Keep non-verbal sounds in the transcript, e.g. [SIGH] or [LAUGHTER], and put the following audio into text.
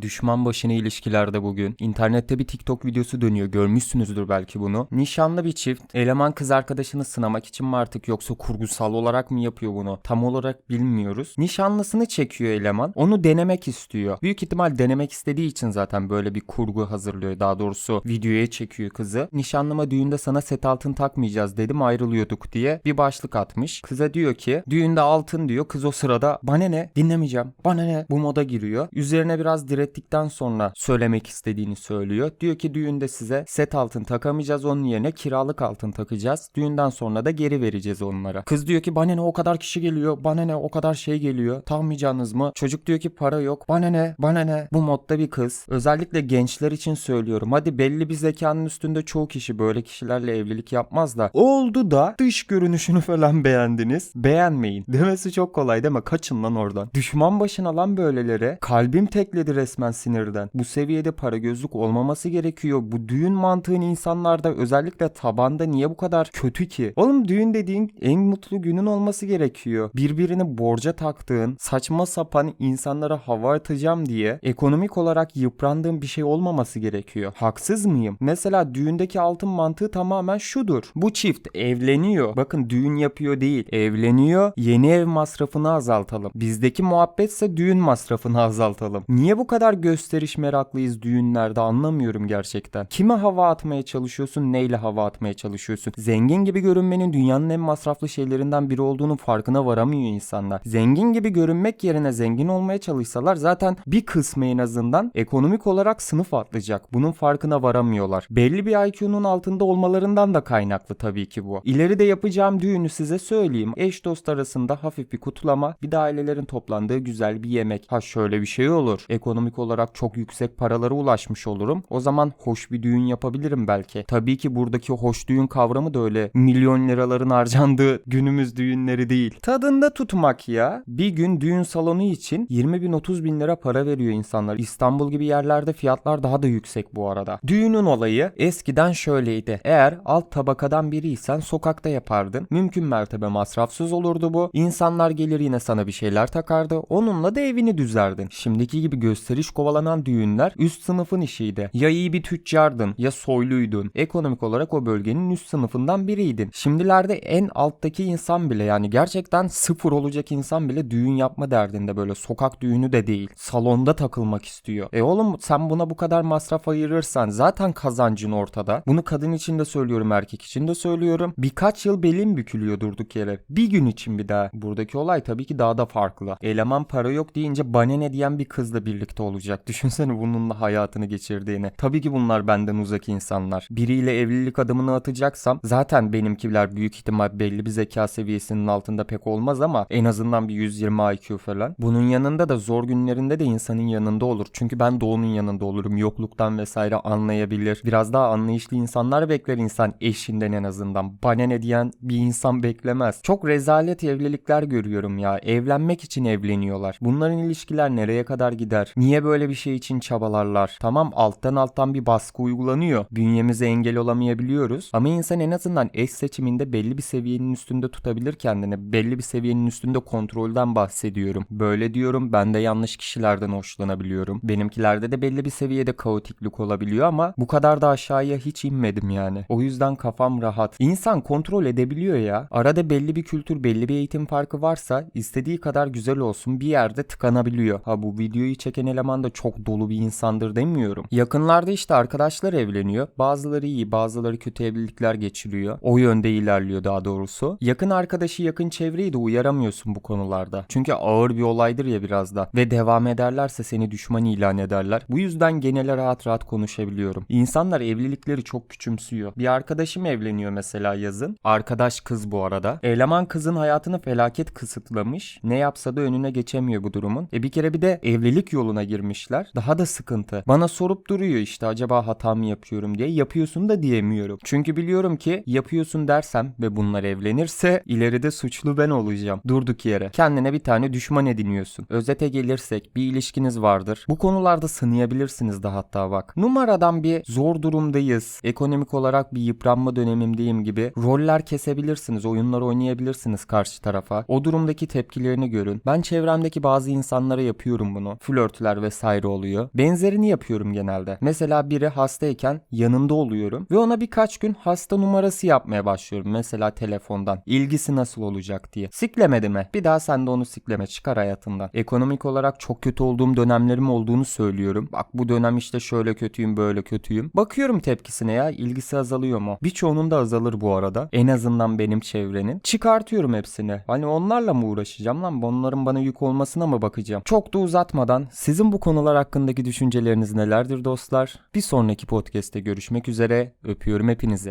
Düşman başına ilişkilerde bugün. İnternette bir TikTok videosu dönüyor. Görmüşsünüzdür belki bunu. Nişanlı bir çift. Eleman kız arkadaşını sınamak için mi artık yoksa kurgusal olarak mı yapıyor bunu? Tam olarak bilmiyoruz. Nişanlısını çekiyor eleman. Onu denemek istiyor. Büyük ihtimal denemek istediği için zaten böyle bir kurgu hazırlıyor. Daha doğrusu videoya çekiyor kızı. Nişanlıma düğünde sana set altın takmayacağız dedim ayrılıyorduk diye bir başlık atmış. Kıza diyor ki düğünde altın diyor. Kız o sırada bana ne dinlemeyeceğim. Bana ne bu moda giriyor. Üzerine biraz direttikten sonra söylemek istediğini söylüyor. Diyor ki düğünde size set altın takamayacağız. Onun yerine kiralık altın takacağız. Düğünden sonra da geri vereceğiz onlara. Kız diyor ki bana ne o kadar kişi geliyor. Bana ne o kadar şey geliyor. Takmayacağınız mı? Çocuk diyor ki para yok. Bana ne? Bana ne? Bu modda bir kız. Özellikle gençler için söylüyorum. Hadi belli bir zekanın üstünde çoğu kişi böyle kişilerle evlilik yapmaz da. Oldu da dış görünüşünü falan beğendiniz. Beğenmeyin. Demesi çok kolay mi? Kaçın lan oradan. Düşman başına lan böylelere. Kalbim tekledi resmen sinirden. Bu seviyede para gözlük olmaması gerekiyor. Bu düğün mantığın insanlarda özellikle tabanda niye bu kadar kötü ki? Oğlum düğün dediğin en mutlu günün olması gerekiyor. Birbirini borca taktığın, saçma sapan insanlara hava atacağım diye ekonomik olarak yıprandığın bir şey olmaması gerekiyor. Haksız mıyım? Mesela düğündeki altın mantığı tamamen şudur. Bu çift evleniyor. Bakın düğün yapıyor değil. Evleniyor. Yeni ev masrafını azaltalım. Bizdeki muhabbetse düğün masrafını azaltalım. Niye bu kadar gösteriş meraklıyız düğünlerde anlamıyorum gerçekten. Kime hava atmaya çalışıyorsun? Neyle hava atmaya çalışıyorsun? Zengin gibi görünmenin dünyanın en masraflı şeylerinden biri olduğunu farkına varamıyor insanlar. Zengin gibi görünmek yerine zengin olmaya çalışsalar zaten bir kısmı en azından ekonomik olarak sınıf atlayacak. Bunun farkına varamıyorlar. Belli bir IQ'nun altında olmalarından da kaynaklı tabii ki bu. İleride yapacağım düğünü size söyleyeyim. Eş dost arasında hafif bir kutlama, bir de ailelerin toplandığı güzel bir yemek. Ha şöyle bir şey olur. Ekonomik olarak çok yüksek paralara ulaşmış olurum. O zaman hoş bir düğün yapabilirim belki. Tabii ki buradaki hoş düğün kavramı da öyle milyon liraların harcandığı günümüz düğünleri değil. Tadında tutmak ya. Bir gün düğün salonu için 20 bin 30 bin lira para veriyor insanlar. İstanbul gibi yerlerde fiyatlar daha da yüksek bu arada. Düğünün olayı eskiden şöyleydi. Eğer alt tabakadan biriysen sokakta yapardın. Mümkün mertebe masrafsız olurdu bu. İnsanlar gelir yine sana bir şeyler takardı. Onunla da evini düzerdin. Şimdiki gibi gösteriş kovalanan düğünler üst sınıfın işiydi. Ya iyi bir tüccardın ya soyluydun. Ekonomik olarak o bölgenin üst sınıfından biriydin. Şimdilerde en alttaki insan bile yani gerçekten sıfır olacak insan bile düğün yapma derdinde böyle sokak düğünü de değil. Salonda takılmak istiyor. E oğlum sen buna bu kadar masraf ayırırsan zaten kazancın ortada. Bunu kadın için de söylüyorum erkek için de söylüyorum. Birkaç yıl belin bükülüyor durduk yere. Bir gün için bir daha. Buradaki olay tabii ki daha da farklı. Eleman para yok deyince bana diyen bir kızla birlikte olacak. [LAUGHS] Düşünsene bununla hayatını geçirdiğini. Tabii ki bunlar benden uzak insanlar. Biriyle evlilik adımını atacaksam zaten benimkiler büyük ihtimal belli bir zeka seviyesinin altında pek olmaz ama en azından bir 120 IQ falan. Bunun yanında da zor günlerinde de insanın yanında olur. Çünkü ben Doğu'nun yanında olurum. Yokluktan vesaire anlayabilir. Biraz daha anlayışlı insanlar bekler insan eşinden en azından. Bana ne diyen bir insan beklemez. Çok rezalet evlilikler görüyorum ya. Evlenmek için evleniyorlar. Bunların ilişkiler nereye kadar gider? Niye böyle bir şey için çabalarlar? Tamam alttan alttan bir baskı uygulanıyor. Bünyemize engel olamayabiliyoruz. Ama insan en azından eş seçiminde belli bir seviyenin üstünde tutabilir kendini. Belli bir seviyenin üstünde kontrolden bahsediyorum. Böyle diyorum ben de yanlış kişilerden hoşlanabiliyorum. Benimkilerde de belli bir seviyede kaotiklik olabiliyor ama bu kadar da aşağıya hiç inmedim yani. O yüzden kafam rahat. İnsan kontrol edebiliyor ya. Arada belli bir kültür, belli bir eğitim farkı varsa istediği kadar güzel olsun bir yerde tıkanabiliyor. Ha bu videoyu çeken eleman da çok dolu bir insandır demiyorum. Yakınlarda işte arkadaşlar evleniyor. Bazıları iyi, bazıları kötü evlilikler geçiriyor. O yönde ilerliyor daha doğrusu. Yakın arkadaşı, yakın çevreyi de uyaramıyorsun bu konularda. Çünkü ağır bir olaydır ya biraz da. Ve devam ederlerse seni düşman ilan ederler. Bu yüzden genele rahat rahat konuşabiliyorum. İnsanlar evlilikleri çok küçümsüyor. Bir arkadaşım evleniyor mesela yazın. Arkadaş kız bu arada. Eleman kızın hayatını felaket kısıtlamış. Ne yapsa da önüne geçemiyor bu durumun. E bir kere bir de evlilik yoluna girmişler. Daha da sıkıntı. Bana sorup duruyor işte acaba hata mı yapıyorum diye. Yapıyorsun da diyemiyorum. Çünkü biliyorum ki yapıyorsun dersem ve bunlar evlenirse ileride suçlu ben olacağım. Durduk yere. Kendine bir tane düşman ediniyorsun. Özete gelirsek bir ilişkiniz vardır. Bu konularda sınayabilirsiniz de hatta bak. Numaradan bir zor durumdayız. Ekonomik olarak bir yıpranma dönemimdeyim gibi roller kesebilirsiniz. Oyunlar oynayabilirsiniz karşı tarafa. O durumdaki tepkilerini görün. Ben çevremdeki bazı insanlara yapıyorum bunu. Flörtler mesajlar vesaire oluyor. Benzerini yapıyorum genelde. Mesela biri hastayken yanında oluyorum ve ona birkaç gün hasta numarası yapmaya başlıyorum. Mesela telefondan. İlgisi nasıl olacak diye. Siklemedi mi? Bir daha sen de onu sikleme. Çıkar hayatından. Ekonomik olarak çok kötü olduğum dönemlerim olduğunu söylüyorum. Bak bu dönem işte şöyle kötüyüm böyle kötüyüm. Bakıyorum tepkisine ya ilgisi azalıyor mu? Birçoğunun da azalır bu arada. En azından benim çevrenin. Çıkartıyorum hepsini. Hani onlarla mı uğraşacağım lan? Onların bana yük olmasına mı bakacağım? Çok da uzatmadan bu konular hakkındaki düşünceleriniz nelerdir dostlar? Bir sonraki podcast'te görüşmek üzere. Öpüyorum hepinizi.